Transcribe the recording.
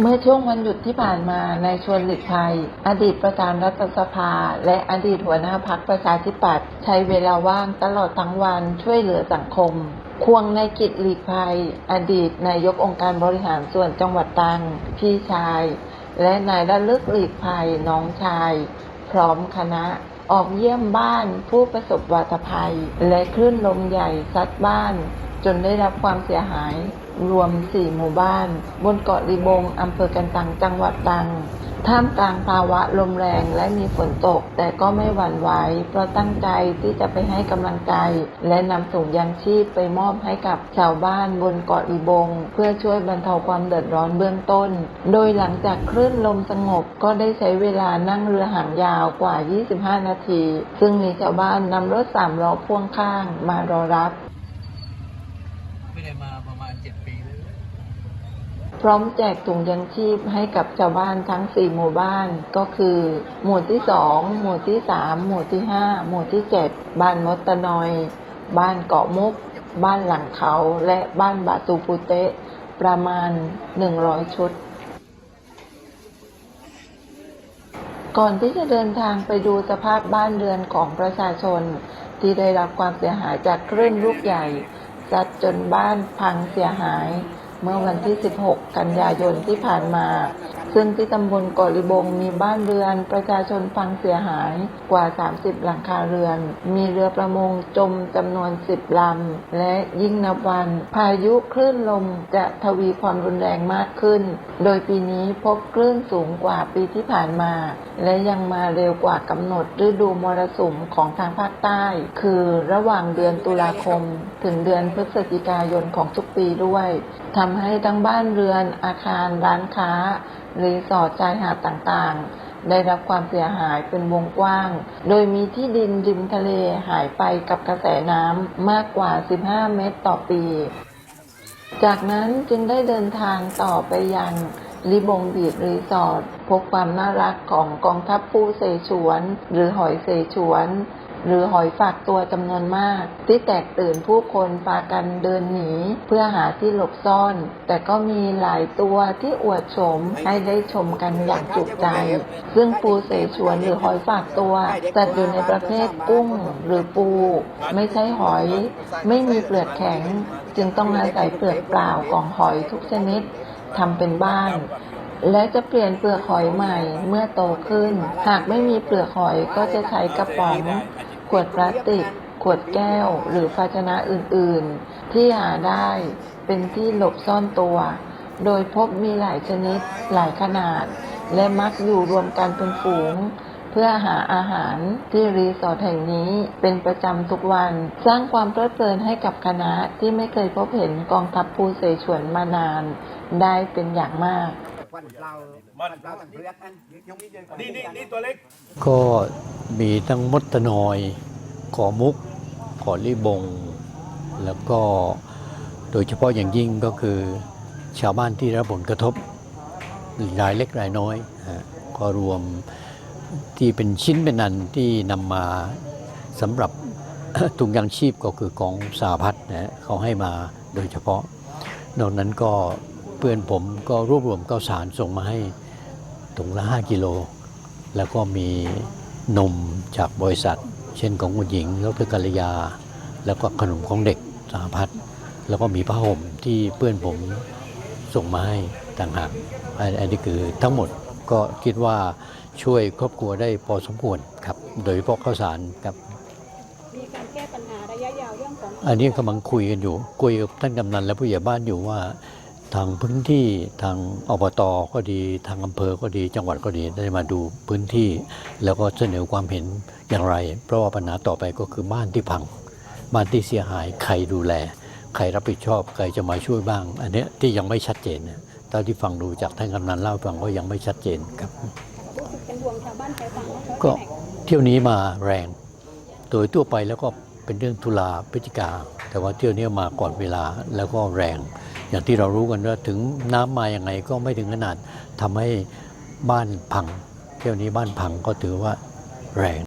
เมื่อช่วงวันหยุดที่ผ่านมาในายชวนหลีกภัย อดีตประธานรัฐสภา และอดีตหัวหน้าพักประชาธิปัตย์ใช้เวลาว่างตลอดทั้งวันช่วยเหลือสังคม ควงในายกิจหลีกภัย อดีตนายกองค์การบริหารส่วนจังหวัดตรังพี่ชาย และนายระลึกหลีกภัยน้องชาย พร้อมคณะออกเยี่ยมบ้านผู้ประสบวาตภัย และคลื่นลมใหญ่ซัดบ้าน จนได้รับความเสียหายรวม 4 หมู่บ้าน บนเกาะลิบงอำเภอกันตังจังหวัดตรังท่ามกลางภาวะลมแรงและมีฝนตก แต่ก็ไม่หวั่นไหวเพราะตั้งใจที่จะไปให้กำลังใจ และนำถุงยางชีพไปมอบให้กับชาวบ้านบนเกาะลิบง เพื่อช่วยบรรเทาความเดือดร้อนเบื้องต้น โดยหลังจากคลื่นลมสงบก็ได้ใช้เวลานั่งเรือหางยาวกว่า 25 นาที ซึ่งมีชาวบ้านนำรถสามล้อพ่วงข้างมารอรับ ได้มาประมาณเจ็ดปีแล้วพร้อมแจกถุงยังชีพให้กับชาวบ้านทั้ง 4 หมู่บ้านก็คือ หมู่ที่ 2 หมู่ที่ 3 หมู่ที่ 5 หมู่ที่ 7 บ้านมดตะนอย บ้านเกาะมุก บ้านหลังเขาและบ้านบาตูปูเตะ ประมาณ 100 ชุด ก่อนที่จะเดินทางไปดูสภาพบ้านเรือนของประชาชน ที่ได้รับความเสียหายจากคลื่นลูกใหญ่ ซัดจนบ้านพังเสียหาย เมื่อวันที่ 16 กันยายนที่ผ่านมา ซึ่งที่ตำบลกาะลิบงมีบ้านเรือนประชาชนพังเสียหายกว่า 30 หลังคาเรือน มีเรือประมงจมจำนวน 10 ลำ และยิ่งนับวัน พายุคลื่นลมจะทวีความรุนแรงมากขึ้น โดยปีนี้พบคลื่นสูงกว่าปีที่ผ่านมา และยังมาเร็วกว่ากำหนดฤดูมรสุมของทางภาคใต้ คือระหว่างเดือนตุลาคม ถึงเดือนพฤศจิกายนของทุกปีด้วยทำให้ทั้งบ้านเรือน อาคาร ร้านค้า รีสอร์ทชายหาดต่างๆ ได้รับความเสียหายเป็นวงกว้าง โดยมีที่ดินริมทะเลหายไปกับกระแสน้ำมากกว่า 15 เมตรต่อปี จากนั้นจึงได้เดินทางต่อไปยังลิบงบีดรีสอร์ทพบความน่ารักของกองทัพปูเสฉวน หรือหอยเสฉวน หรือหอยฝากตัวจำนวนมาก ที่แตกตื่นผู้คนพากันเดินหนี เพื่อหาที่หลบซ่อน แต่ก็มีหลายตัวที่อวดโฉมให้ได้ชมกันอย่างจุใจ ซึ่งปูเสฉวนหรือหอยฝากตัวจัดอยู่ในประเภทกุ้งหรือปู ไม่ใช่หอย ไม่มีเปลือกแข็ง จึงต้องอาศัยเปลือกเปล่าของหอยทุกชนิดทำเป็นบ้านและจะเปลี่ยนเปลือกหอยใหม่เมื่อโตขึ้น หากไม่มีเปลือกหอยก็จะใช้กระป๋อง วดพลาสติก ขวดแก้ว หรือภาชนะอื่นๆ ที่หาได้เป็นที่หลบซ่อนตัว โดยพบมีหลายชนิด หลายขนาด และมักอยู่รวมกันเป็นฝูง เพื่อหาอาหารที่รีสอร์ทแห่งนี้เป็นประจำทุกวัน สร้างความเพลิดเพลินให้กับคณะที่ไม่เคยพบเห็นกองทัพภูเสฉวนมานาน ได้เป็นอย่างมาก วันเราวันเราต่างเพื่อนอันนี่นี่นี่ตัวเล็ก ก็มีทั้งมดตะนอยขอมุกขอลิบง แล้วก็โดยเฉพาะอย่างยิ่งก็คือชาวบ้านที่ได้รับผลกระทบรายเล็กรายน้อยฮะก็รวมที่เป็นชิ้นเป็นอันที่นำมาสำหรับถุงยางชีพก็คือกองสาพัฒน์นะฮะเขาให้มาโดยเฉพาะนอกนั้นก็เพื่อนผมก็รวบรวมข้าวสารส่งมาให้ถุงละ 5 กิโล แล้วก็มีนมจากบริษัท เช่นของคุณหญิงดรกัลยา แล้วก็ขนมของเด็กสหพัฒน์แล้วก็มีผ้าห่มที่เพื่อนผมส่งมาให้ต่างหากอันอันนี้คือทั้งหมดก็คิดว่าช่วยครอบครัวได้พอสมควรครับ โดยเฉพาะข้าวสารครับมีการแก้ปัญหาระยะยาวเรื่องของอันนี้กำลังคุยกันอยู่คุยกับท่านกำนันและผู้ใหญ่บ้านอยู่ว่า ทางพื้นที่ทางอบตก็ดี ทางอำเภอก็ดี จังหวัดก็ดีได้มาดูพื้นที่ แล้วก็เสนอความเห็นอย่างไร เพราะว่าปัญหาต่อไปก็คือบ้านที่พัง บ้านที่เสียหายใครดูแล ใครรับผิดชอบใครจะมาช่วยบ้าง อันเนี้ยที่ยังไม่ชัดเจนนะเท่าที่ฟังดูจากท่านกำนันเล่าฟังก็ยังไม่ชัดเจนครับก็เที่ยวนี้มาแรง โดยทั่วไปแล้วก็เป็นเรื่องตุลาพฤศจิกา แต่ว่าเที่ยวนี้มาก่อนเวลาแล้วก็แรง อย่างที่เรารู้กันว่าถึงน้ำมาอย่างไงก็ไม่ถึงขนาดทำให้บ้านพัง เที่ยวนี้บ้านพังก็ถือว่าแรง